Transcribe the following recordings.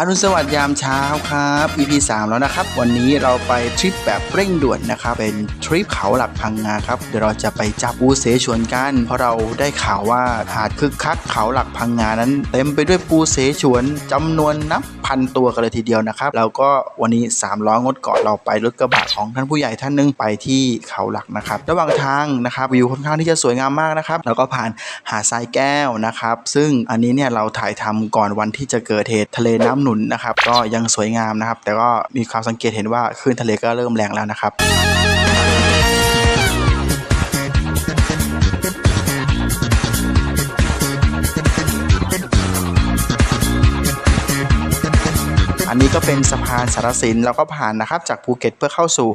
อรุณสวัสดิ์ยามเช้าครับ EP 3 แล้วนะครับ วันนี้เราไปทริปแบบเร่งด่วนนะครับ เป็นทริปเขาหลักพังงาครับ เดี๋ยวเราจะไปจับปูเสฉวนกัน เพราะเราได้ข่าวว่าหาดคึกคักเขาหลักพังงานั้น เต็มไปด้วยปูเสฉวนจำนวนนับพันตัวกันเลยทีเดียวนะครับ แล้วก็วันนี้3ล้องดเกาะเราไปรถกระบะของท่านผู้ใหญ่ท่านหนึงไปที่เขาหลักนะครับ ระหว่างทางนะครับวิวค่อนข้างที่จะสวยงามมากนะครับ แล้วก็ผ่านหาดทรายแก้วนะครับ ซึ่งอันนี้เนี่ยเราถ่ายทำก่อนวันที่จะเกิดเหตุทะเลน้ำหนุนนะครับ ก็ยังสวยงามนะครับ แต่ก็มีความสังเกตเห็นว่าคลื่นทะเลก็เริ่มแรงแล้วนะครับอันนี้ก็เป็นสะพานสารสินเราก็ผ่านนะครับจากภูเก็ตเพื่อเข้าสู่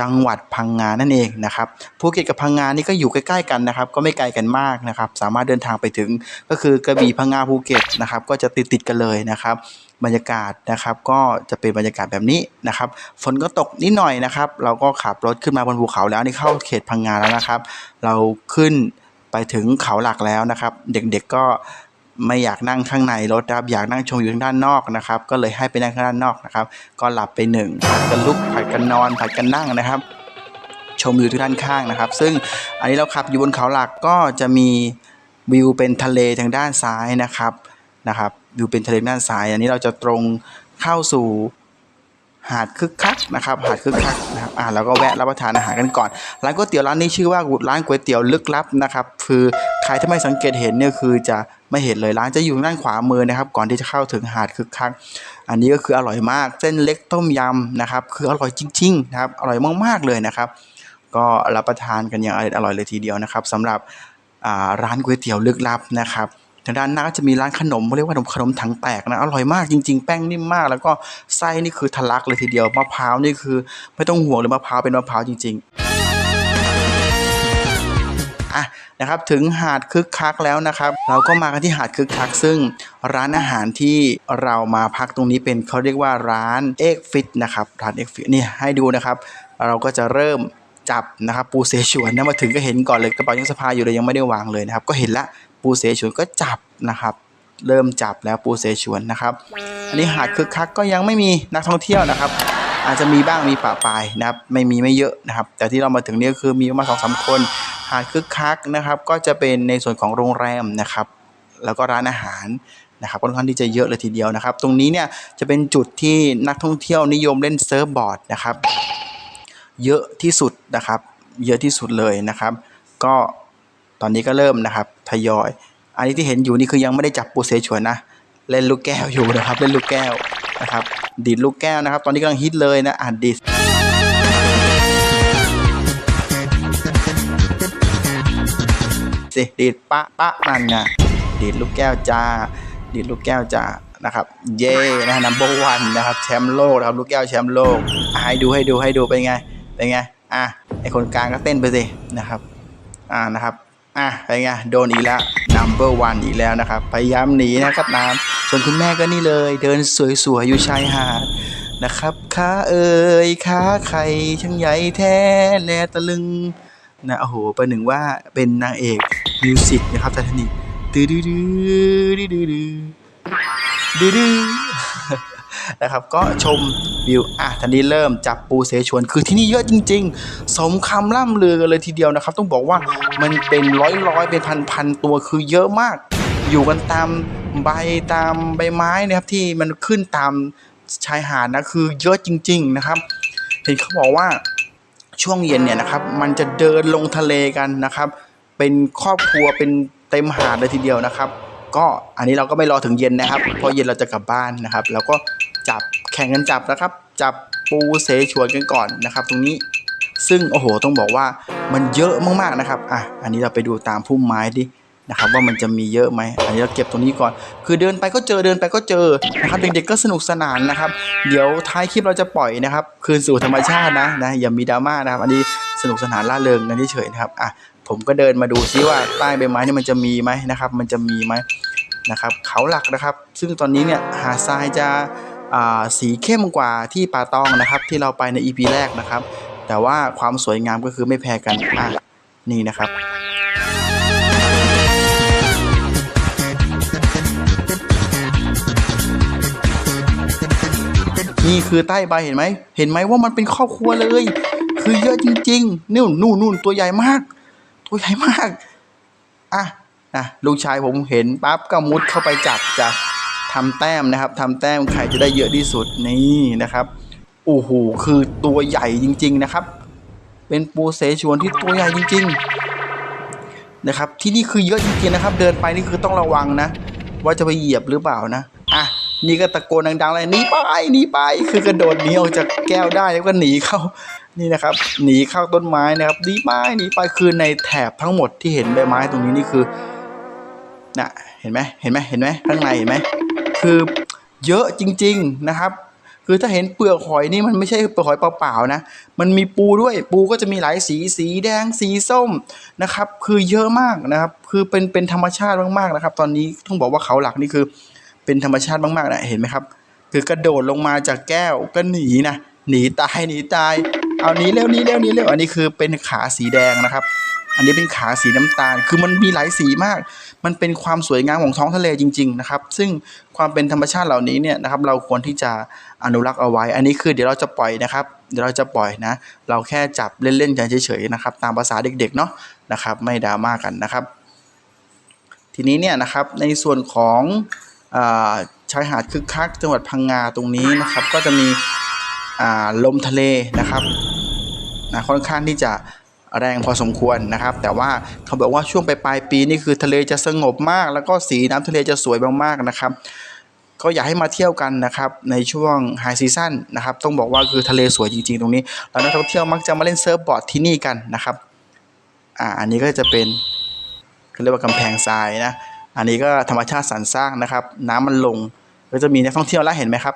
จังหวัดพังงานั่นเองนะครับภูเก็ตกับพังงานี่ก็อยู่ใกล้ๆกันนะครับ ก็ไม่ไกลกันมากนะครับ สามารถเดินทางไปถึงก็คือกระบี่พังงาภูเก็ตนะครับ ก็จะติดๆกันเลยนะครับ บรรยากาศนะครับ ก็จะเป็นบรรยากาศแบบนี้นะครับ ฝนก็ตกนิดหน่อยนะครับ เราก็ขับรถขึ้นมาบนภูเขาแล้วนี่เข้าเขตพังงาแล้วนะครับ เราขึ้นไปถึงเขาหลักแล้วนะครับ เด็กๆก็ ไม่อยากนั่งข้างในรถนะครับอยากนั่งชมอยู่ทางด้านนอกนะครับ ก็เลยให้ไปนั่งข้างด้านนอกนะครับ ก็หลับไปหนึ่งผัดกันลุกผัดกันนอนผัดกันนั่งนะครับชมวิวที่ด้านข้างนะครับ ซึ่งอันนี้เราขับอยู่บนเขาหลักก็จะมีวิวเป็นทะเลทางด้านซ้ายนะครับนะครับวิวเป็นทะเลด้านซ้าย อันนี้เราจะตรงเข้าสู่หาดคึกคักนะครับหาดคึกคักนะครับอ่าเราก็แวะรับประทานอาหารกันก่อนร้านก๋วยเตี๋ยวร้านนี้ชื่อว่าร้านก๋วยเตี๋ยวลึกลับนะครับคือใครที่ไม่สังเกตเห็นเนี่ยคือจะ ไม่เห็นเลยร้านจะอยู่ด้านขวามือนะครับ ก่อนที่จะเข้าถึงหาดคึกคักอันนี้ก็คืออร่อยมากเส้นเล็กต้มยำนะครับ คืออร่อยจริงๆนะครับอร่อยมากๆเลยนะครับ ก็รับประทานกันอย่างอร่อยเลยทีเดียวนะครับสำหรับร้านก๋วยเตี๋ยวลึกลับนะครับทางด้านหน้าก็จะมีร้านขนมเขาเรียกว่าขนมขนมถังแตกนะอร่อยมากจริง ๆ แป้งนิ่มมาก แล้วก็ไส้นี่คือทะลักเลยทีเดียวมะพร้าวนี่คือ ไม่ต้องห่วงเลยมะพร้าวเป็นมะพร้าวจริง ๆ อะนะครับถึงหาดคึกคักแล้วนะครับ เราก็มากันที่หาดคึกคัก ซึ่งร้านอาหารที่เรามาพักตรงนี้เป็นเขาเรียกว่าร้านเอกฟิตนะครับร้านเอกฟิตนี่ให้ดูนะครับ เราก็จะเริ่มจับนะครับปูเสฉวนนะมาถึงก็เห็นก่อนเลยกระเป๋ายังสะพายอยู่เลยยังไม่ได้วางเลยนะครับ ก็เห็นละปูเสฉวนก็จับนะครับ เริ่มจับแล้วปูเสฉวนนะครับ อันนี้หาดคึกคักก็ยังไม่มีนักท่องเที่ยวนะครับอาจจะมีบ้างมีปะปายนะครับไม่มีไม่เยอะนะครับ แต่ที่เรามาถึงนี่ยคือมีประมาณสองสามคน หาดคึกคักนะครับ ก็จะเป็นในส่วนของโรงแรมนะครับ แล้วก็ร้านอาหารนะครับค่อนข้างที่จะเยอะเลยทีเดียวนะครับ ตรงนี้เนี่ยจะเป็นจุดที่นักท่องเที่ยวนิยมเล่นเซิร์ฟบอร์ดนะครับ เยอะที่สุดนะครับ เยอะที่สุดเลยนะครับ ก็ตอนนี้ก็เริ่มนะครับทยอย อันนี้ที่เห็นอยู่นี่คือยังไม่ได้จับปูเสฉวนนะเล่นลูกแก้วอยู่นะครับ เล่นลูกแก้วนะครับ ดีดลูกแก้วนะครับ ตอนนี้กำลังฮิตเลยนะอ่านดีด สิดีดปะปะนั่นไงดีดลูกแก้วจ้า ดีดลูกแก้วจ้านะครับ เย่นะนัมเบอร์วันนะครับแชมป์โลกนะครับลูกแก้วแชมป์โลกให้ดูให้ดูให้ดูเป็นไงเป็นไงอะไอคนกลางก็เต้นไปสินะครับอ่านะครับอะเป็นไงโดนอีกแล้ว number one อีกแล้วนะครับ พยายามหนีนะครับน้ำส่วนคุณแม่ก็นี่เลย เดินสวยๆอยู่ชายหาดนะครับขาเอ่ยขาไข่ช่างใหญ่แท้แลตะลึง นะโอ้โหประหนึ่งว่าเป็นนางเอกมิวสิกนะครับไททานิกดื้อดื้อดื้อดื้อดื้อดื้อนะครับก็ชมวิวอะทันทีเริ่มจับปูเสฉวนคือที่นี่เยอะจริง ๆ สมคำล่ำลือเลยทีเดียวนะครับ ต้องบอกว่ามันเป็นร้อยร้อยเป็นพันพันตัวคือเยอะมาก อยู่กันตามใบตามใบไม้นะครับที่มันขึ้นตามชายหาดนะคือเยอะจริง ๆนะครับ เห็นเขาบอกว่า ช่วงเย็นเนี่ยนะครับมันจะเดินลงทะเลกันนะครับ เป็นครอบครัวเป็นเต็มหาดเลยทีเดียวนะครับ ก็อันนี้เราก็ไม่รอถึงเย็นนะครับเพราะเย็นเราจะกลับบ้านนะครับแล้วก็จับแข่งกันจับนะครับ จับปูเสฉวนกันก่อนนะครับ ตรงนี้ซึ่งโอ้โหต้องบอกว่ามันเยอะมากๆนะครับอะอันนี้เราไปดูตามพุ่มไม้ดิ นะครับว่ามันจะมีเยอะไหมอันนี้เราเก็บตรงนี้ก่อน คือเดินไปก็เจอเดินไปก็เจอนะครับเด็กๆก็สนุกสนานนะครับ เดี๋ยวท้ายคลิปเราจะปล่อยนะครับ คืนสู่ธรรมชาตินะนะอย่ามีดราม่านะครับอันนี้สนุกสนานล่าเริงกันเฉยๆนะครับอะผมก็เดินมาดูซิว่าใต้ใบไม้นี่มันจะมีไหมนะครับ มันจะมีไหมนะครับเขาหลักนะครับ ซึ่งตอนนี้เนี่ยหาดทรายจะอ่าสีเข้มกว่าที่ป่าตองนะครับ ที่เราไปใน EP แรกนะครับ แต่ว่าความสวยงามก็คือไม่แพ้กันอะนี่นะครับ นี่คือใต้ใบเห็นไหม เห็นไหมว่ามันเป็นครอบครัวเลย คือเยอะจริงๆนู่นนู่นนู่นตัวใหญ่มาก ตัวใหญ่มากอะนะลูกชายผมเห็นปั๊บก็มุดเข้าไปจับจะทำแต้มนะครับทำแต้มใครจะได้เยอะที่สุดนี่นะครับโอ้โหคือตัวใหญ่จริง ๆนะครับ เป็นปูเสฉวนที่ตัวใหญ่จริง ๆ นะครับ ที่นี่คือเยอะจริงๆนะครับ เดินไปนี่คือต้องระวังนะ ว่าจะไปเหยียบหรือเปล่านะอะ นี่ก็ตะโกนดังๆเลยหนีไปหนีไป คือกระโดดหนีออกจากแก้วได้แล้วก็หนีเข้านี่นะครับหนีเข้าต้นไม้นะครับหนีไปหนีไปคือในแถบทั้งหมดที่เห็นใบไม้ตรงนี้นี่คือน่ะเห็นไหมเห็นไหมเห็นไหมข้างในเห็นไหมคือเยอะจริง ๆนะครับ คือถ้าเห็นเปลือกหอยนี่มันไม่ใช่เปลือกหอยเปล่าๆนะ มันมีปูด้วยปูก็จะมีหลายสีสีแดงสีส้มนะครับ คือเยอะมากนะครับ คือเป็นเป็นธรรมชาติมากๆนะครับ ตอนนี้ต้องบอกว่าเขาหลักนี่คือ เป็นธรรมชาติมากๆนะเห็นไหมครับ คือกระโดดลงมาจากแก้วก็หนีนะหนีตายหนีตาย เอาหนีเร็วนี้เร็วนี้เร็วอันนี้คือเป็นขาสีแดงนะครับ อันนี้เป็นขาสีน้ำตาล คือมันมีหลายสีมาก มันเป็นความสวยงามของท้องทะเลจริง ๆนะครับ ซึ่งความเป็นธรรมชาติเหล่านี้เนี่ยนะครับเราควรที่จะอนุรักษ์เอาไว้ อันนี้คือเดี๋ยวเราจะปล่อยนะครับ เดี๋ยวเราจะปล่อยนะ เราแค่จับเล่นๆกันเฉยๆนะครับ ตามภาษาเด็กๆเนาะนะครับ ไม่ดราม่ากันนะครับ ทีนี้เนี่ยนะครับในส่วนของ ชายหาดคึกคักจังหวัดพังงาตรงนี้นะครับ ก็จะมีลมทะเลนะครับนะค่อนข้างที่จะแรงพอสมควรนะครับ แต่ว่าเขาบอกว่าช่วงปลายปีนี่คือทะเลจะสงบมาก แล้วก็สีน้ำทะเลจะสวยมากๆนะครับ ก็อยากให้มาเที่ยวกันนะครับในช่วงไฮซีซั่นนะครับ ต้องบอกว่าคือทะเลสวยจริงๆ ตรงนี้แล้วนักท่องเที่ยวมักจะมาเล่นเซิร์ฟบอร์ดที่นี่กันนะครับอ่าอันนี้ก็จะเป็นเขาเรียกว่ากำแพงทรายนะ อันนี้ก็ธรรมชาติสรรสร้างนะครับ น้ำมันลงก็จะมีนักท่องเที่ยวแล้วเห็นไหมครับ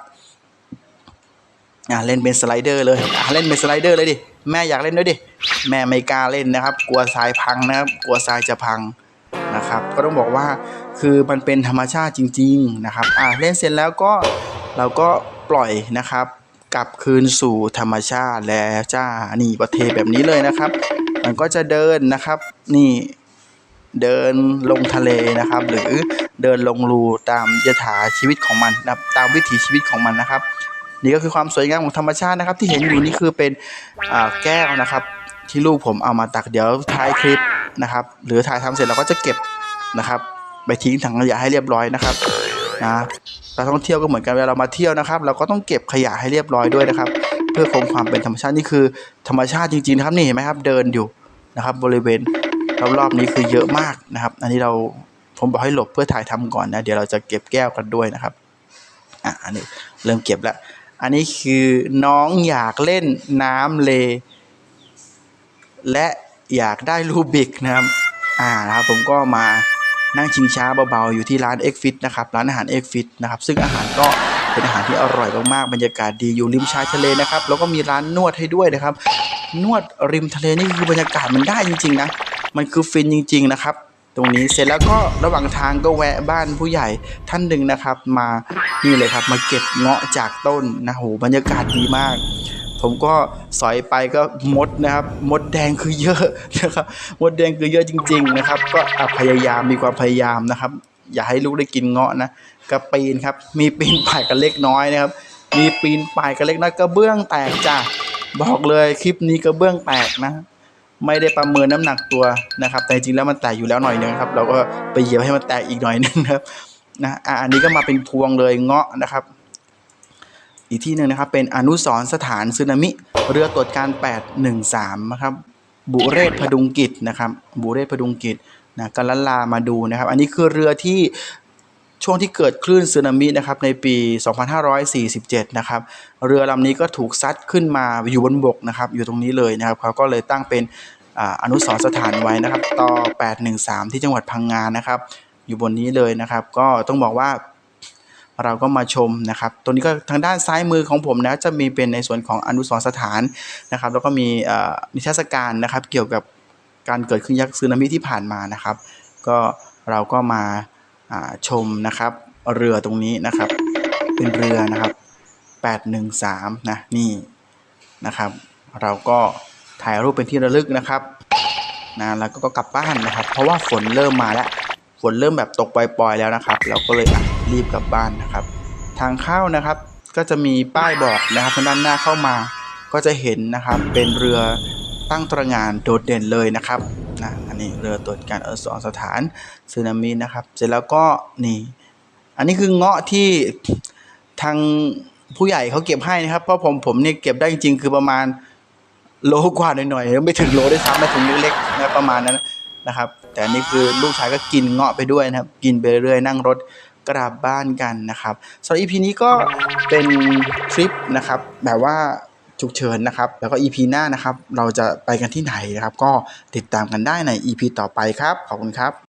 อ่าเล่นเป็นสไลเดอร์เลยอ่าเล่นเป็นสไลเดอร์เลยดิแม่อยากเล่นด้วยดิแม่ไม่กล้าเล่นนะครับ กลัวทรายพังนะครับ กลัวทรายจะพังนะครับ ก็ต้องบอกว่าคือมันเป็นธรรมชาติจริง ๆนะครับอ่าเล่นเสร็จแล้วก็เราก็ปล่อยนะครับกลับคืนสู่ธรรมชาติแล้วจ้านี่ประเทแบบนี้เลยนะครับ มันก็จะเดินนะครับ นี่ เดินลงทะเลนะครับ หรือเดินลงรูตามยถาชีวิตของมันนะครับตามวิถีชีวิตของมันนะครับ นี่ก็คือความสวยงามของธรรมชาตินะครับ ที่เห็นอยู่นี่คือเป็นแก้วนะครับ ที่ลูกผมเอามาตักเดี๋ยวท้ายคลิปนะครับ หรือถ่ายทำเสร็จเราก็จะเก็บนะครับ ไปทิ้งถังขยะให้เรียบร้อยนะครับนะเราท่องเที่ยวก็เหมือนกันเวลาเรามาเที่ยวนะครับ เราก็ต้องเก็บขยะให้เรียบร้อยด้วยนะครับ เพื่อคงความเป็นธรรมชาตินี่คือธรรมชาติจริงๆนะครับนี่เห็นไหมครับเดินอยู่นะครับ บริเวณ รอบๆนี้คือเยอะมากนะครับ อันนี้เราผมบอกให้หลบเพื่อถ่ายทำก่อนนะ เดี๋ยวเราจะเก็บแก้วกันด้วยนะครับ อะ อันนี้เริ่มเก็บแล้ว อันนี้คือน้องอยากเล่นน้ำเล และอยากได้รูบิกนะครับ อ่านะครับผมก็มานั่งชิงช้าเบาๆ อยู่ที่ร้าน X Fit นะครับ ร้านอาหาร X Fit นะครับ ซึ่งอาหารก็เป็นอาหารที่อร่อยมากๆ บรรยากาศดีอยู่ริมชายทะเลนะครับ แล้วก็มีร้านนวดให้ด้วยนะครับ นวดริมทะเลนี่คือบรรยากาศมันได้จริงๆนะ มันคือฟินจริง ๆ นะครับ ตรงนี้เสร็จแล้วก็ระหว่างทางก็แวะบ้านผู้ใหญ่ท่านหนึ่งนะครับ มานี่เลยครับมาเก็บเงาะจากต้นนะโหบรรยากาศดีมากผมก็สอยไปก็มดนะครับ มดแดงคือเยอะนะครับมดแดงคือเยอะจริง ๆ นะครับ ก็พยายามมีความพยายามนะครับ อย่าให้ลูกได้กินเงาะนะก็ปีนครับ มีปีนป่ายกันเล็กน้อยนะครับ มีปีนป่ายกันเล็กน้อยกระเบื้องแตกจ้ะบอกเลยคลิปนี้กระเบื้องแตกนะ ไม่ได้ประเมินน้ำหนักตัวนะครับ แต่จริงๆแล้วมันแตกอยู่แล้วหน่อยนึงครับ เราก็ไปเหยียบให้มันแตกอีกหน่อยนึงนะครับนะอะอันนี้ก็มาเป็นพวงเลยเงาะนะครับ อีกที่หนึ่งนะครับ เป็นอนุสรสถานสึนามิ เรือตรวจการ 813 นะครับ บุเรศพดุงกิจนะครับ บุเรศพดุงกิจนะกันลลามาดูนะครับ อันนี้คือเรือที่ ช่วงที่เกิดคลื่นสึนามินะครับในปี 2547 นะครับ เรือลำนี้ก็ถูกซัดขึ้นมาอยู่บนบกนะครับ อยู่ตรงนี้เลยนะครับเขาก็เลยตั้งเป็นออนุสรสถานไว้นะครับต่อ 813 ที่จังหวัดพังงานะครับ อยู่บนนี้เลยนะครับ ก็ต้องบอกว่าเราก็มาชมนะครับ ตัวนี้ก็ทางด้านซ้ายมือของผมนะจะมีเป็นในส่วนของอนุสรสถานนะครับ แล้วก็มีนิทรรศการนะครับ เกี่ยวกับการเกิดขึ้นยักษ์ซึนามิที่ผ่านมานะครับ ก็เราก็มา ชมนะครับ เรือตรงนี้นะครับ เป็นเรือนะครับ 813 นะนี่นะครับ เราก็ถ่ายรูปเป็นที่ระลึกนะครับนะแล้วก็กลับบ้านนะครับ เพราะว่าฝนเริ่มมาแล้วฝนเริ่มแบบตกปล่อยๆแล้วนะครับ เราก็เลยรีบกลับบ้านนะครับ ทางเข้านะครับก็จะมีป้ายบอกนะครับทางด้านหน้าเข้ามา ก็จะเห็นนะครับเป็นเรือตั้งตระงานโดดเด่นเลยนะครับ นะอันนี้เรือตรวจการเออสองสถานสึนามินะครับ เสร็จแล้วก็นี่ อันนี้คือเงาะที่ทางผู้ใหญ่เขาเก็บให้นะครับ เพราะผมผมเนี่ยเก็บได้จริงๆคือประมาณโลกว่าหน่อยๆไม่ถึงโลได้วยซ้ำไม่ถึงเล็กๆนะประมาณนั้นนะครับ แต่อันนี่คือลูกชายก็กินเงาะไปด้วยนะครับ กินไปเรื่อยนั่งรถกลับบ้านกันนะครับสำหรับ EP นี้ก็เป็นทริปนะครับแบบว่า ฉุกเฉินนะครับ แล้วก็ EP หน้านะครับ เราจะไปกันที่ไหนนะครับ ก็ติดตามกันได้ใน EP ต่อไปครับ ขอบคุณครับ